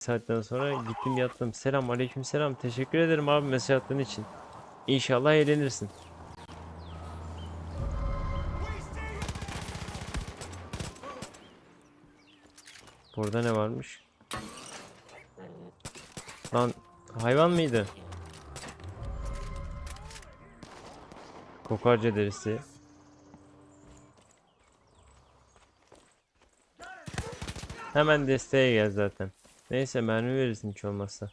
saatten sonra gittim yattım. Selam aleyküm selam. Teşekkür ederim abi mesaj attığın için. İnşallah eğlenirsin. Burada ne varmış? Lan hayvan mıydı? Kokarca derisi. Hemen desteğe gel zaten. Neyse mermi verirsin hiç olmazsa.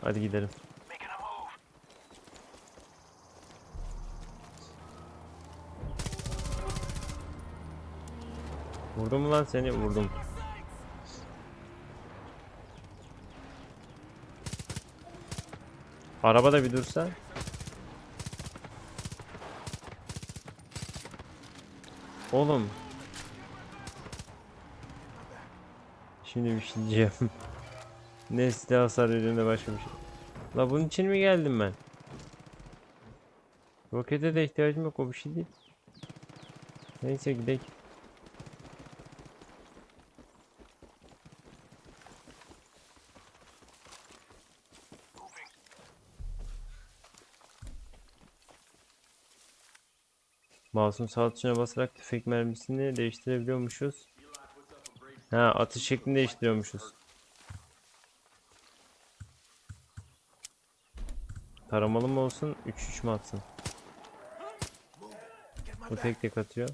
Hadi gidelim. Vurdum lan seni? Vurdum. Araba da bir dursa. Oğlum. Şimdi bir şey diyeceğim. ne silah hasar veriyor ne başka bir şey. La bunun için mi geldim ben? Rokete de ihtiyacım yok o bir şey değil. Neyse gidelim. Mouse'un sağ basarak tüfek mermisini değiştirebiliyormuşuz. Ha atış şeklini değiştiriyormuşuz. Taramalı mı olsun 3-3 mü atsın? Bu tek tek atıyor.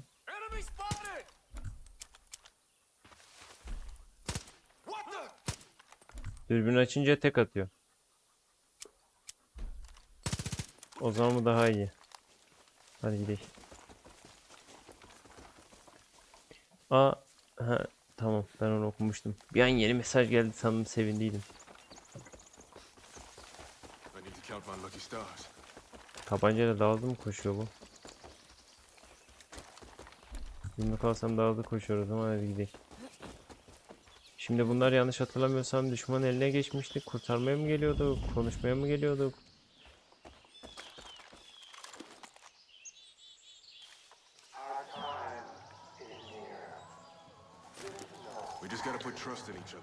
Dürbün açınca tek atıyor. O zaman bu daha iyi. Hadi gidelim. Aa, ha, tamam ben onu okumuştum. Bir an yeni mesaj geldi sandım sevindiydim. Tabancayla daha hızlı mı koşuyor bu? Yumruk alsam daha hızlı koşuyor o zaman hadi gidelim. Şimdi bunlar yanlış hatırlamıyorsam düşman eline geçmişti. Kurtarmaya mı geliyorduk? Konuşmaya mı geliyorduk?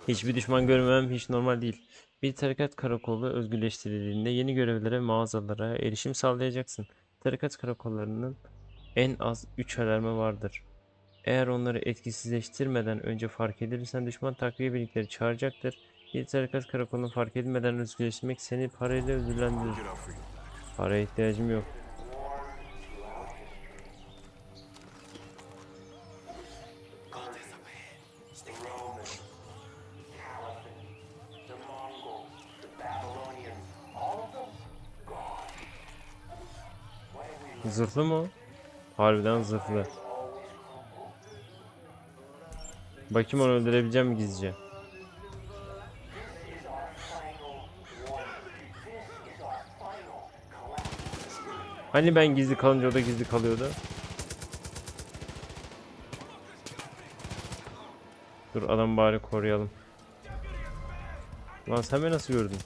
Hiçbir düşman görmemem hiç normal değil. Bir tarikat karakolu özgürleştirildiğinde yeni görevlere, mağazalara erişim sağlayacaksın. Tarikat karakollarının en az 3 alarmı vardır. Eğer onları etkisizleştirmeden önce fark edilirsen düşman takviye birlikleri çağıracaktır. Bir tarikat karakolunu fark edilmeden özgürleştirmek seni parayla ödüllendirir. Paraya ihtiyacım yok. Zırhlı mı? Harbiden zırhlı. Bakayım onu öldürebileceğim mi gizlice? Hani ben gizli kalınca o da gizli kalıyordu. Dur adam bari koruyalım. Lan sen beni nasıl gördün?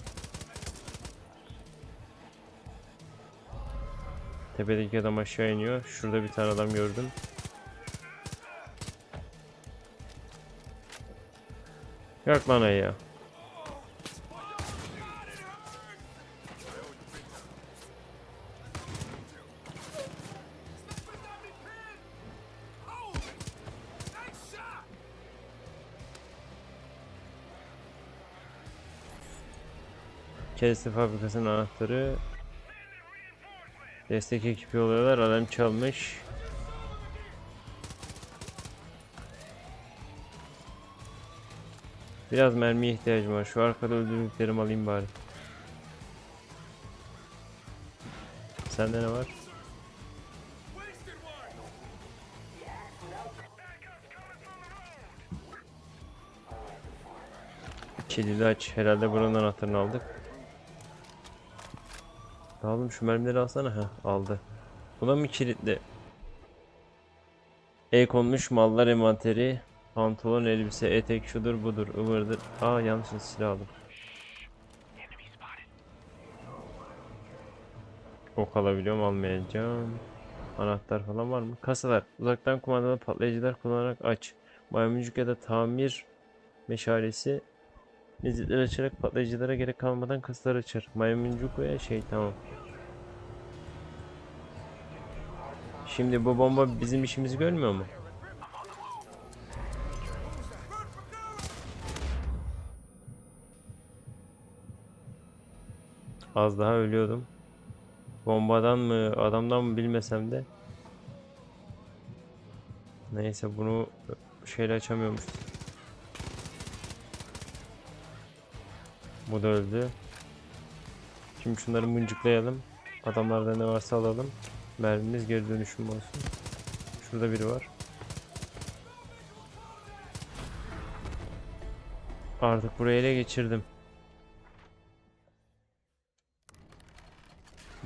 Tepedeki adam aşağı iniyor. Şurada bir tane adam gördüm. Yak lan ya. Chelsea fabrikasının anahtarı. Destek ekibi oluyorlar. Adam çalmış. Biraz mermiye ihtiyacım var. Şu arkada öldürdüklerimi alayım bari. Sende ne var? Kilidi aç. Herhalde buranın anahtarını aldık. Oğlum şu mermileri alsana. ha aldı. Buna mı kilitli? E konmuş mallar envanteri. Pantolon, elbise, etek şudur budur ıvırdır. Aa yanlış silah aldım. Ok alabiliyorum almayacağım. Anahtar falan var mı? Kasalar. Uzaktan kumandalı patlayıcılar kullanarak aç. Maymuncuk ya da tamir meşalesi lezzetleri açarak patlayıcılara gerek kalmadan kasalar açar. Maymuncuk veya şey tamam. Şimdi bu bomba bizim işimizi görmüyor mu? Az daha ölüyordum. Bombadan mı adamdan mı bilmesem de. Neyse bunu şeyle açamıyormuş. Bu da öldü. Şimdi şunları mıncıklayalım. Adamlarda ne varsa alalım. Mermimiz geri dönüşüm olsun. Şurada biri var. Artık burayı ele geçirdim.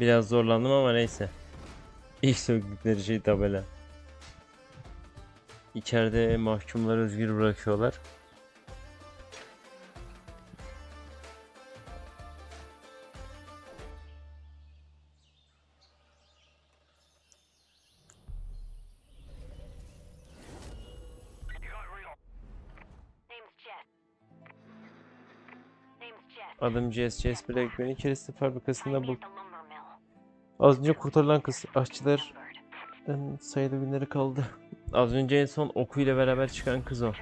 Biraz zorlandım ama neyse. İlk söktükleri şey tabela. İçeride mahkumları özgür bırakıyorlar. Adım Jess. Jess Black. Beni kereste fabrikasında mill. Az önce kurtarılan kız. Aşçılar sayılı günleri kaldı. Az önce en son okuyla beraber çıkan kız o.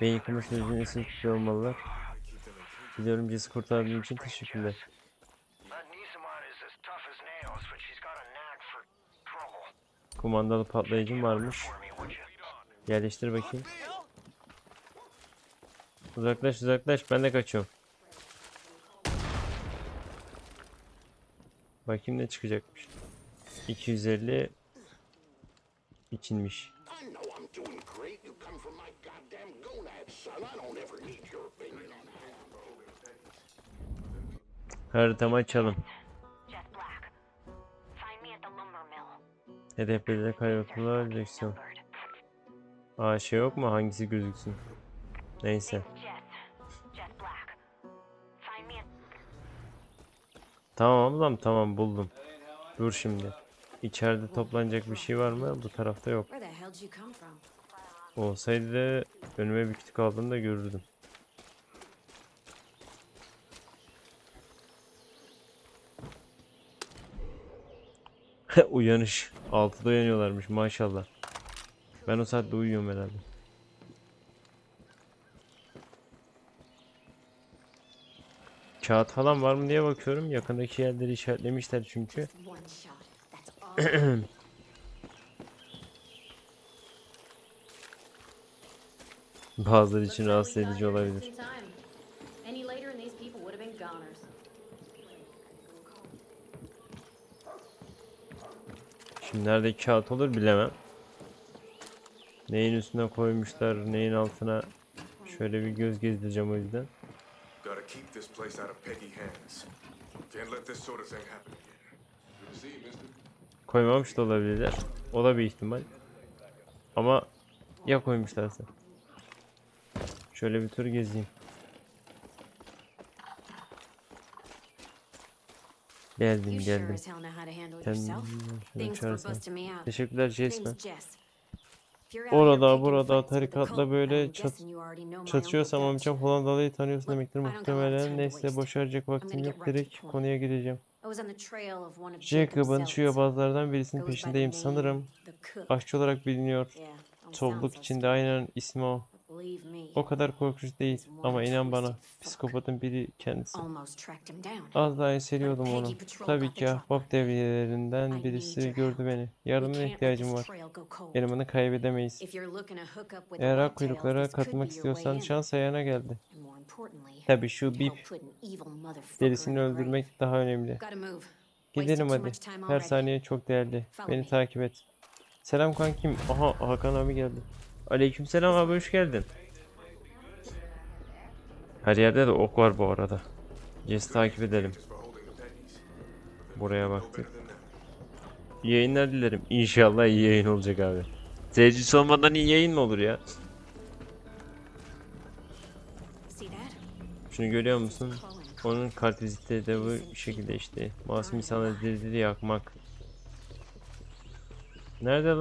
Beyin yıkama sürecini esin tutuyor olmalılar. Biliyorum Jess'i kurtardığın için teşekkürler. Kumandalı patlayıcım varmış. Yerleştir bakayım. Uzaklaş uzaklaş ben de kaçıyorum. Bakayım ne çıkacakmış. 250 içinmiş. Haritamı açalım. Hedef belirle kaybettiler direksiyon. Aa şey yok mu hangisi gözüksün? Neyse. Tamam ablam tamam buldum. Dur şimdi. İçeride toplanacak bir şey var mı? Bu tarafta yok. Olsaydı da önüme bir kütük aldığımda görürdüm. Uyanış. 6'da uyanıyorlarmış maşallah. Ben o saatte uyuyorum herhalde. Kağıt falan var mı diye bakıyorum. Yakındaki yerleri işaretlemişler çünkü. Bazıları için rahatsız edici olabilir. Şimdi nerede kağıt olur bilemem. Neyin üstüne koymuşlar, neyin altına şöyle bir göz gezdireceğim o yüzden. Place out of Peggy hands. Can't let this sort of thing happen again. Koymamış da olabilirler. O da bir ihtimal. Ama ya koymuşlarsa. Şöyle bir tur gezeyim. Geldim geldim. out. Teşekkürler Jess. Orada burada tarikatla böyle çat, Uncle amcam. Hollandalı'yı tanıyorsun demektir muhtemelen. Neyse boş vaktim yok. Direkt konuya of Jacob'ın şu yobazlardan birisinin peşindeyim sanırım. Aşçı olarak biliniyor. Topluluk içinde aynen ismi o. O kadar korkunç değil ama inan bana psikopatın biri kendisi. Az daha esiriyordum Peggy onu. Tabii ki ahbap devriyelerinden birisi gördü beni. Yardımına ihtiyacım var. Elemanı kaybedemeyiz. Eğer ak kuyruklara katılmak istiyorsan şans ayağına geldi. Tabii şu bip derisini öldürmek daha önemli. Gidelim hadi. Her saniye çok değerli. Beni takip et. Selam kankim. Aha Hakan abi geldi. Aleykümselam abi hoş geldin. Her yerde de ok var bu arada. Jess takip edelim. Buraya baktık. İyi yayınlar dilerim. İnşallah iyi yayın olacak abi. Seyircisi olmadan iyi yayın mı olur ya? Şunu görüyor musun? Onun kartvizitleri de bu şekilde işte. Masum insanları diri diri yakmak. Nerede lan?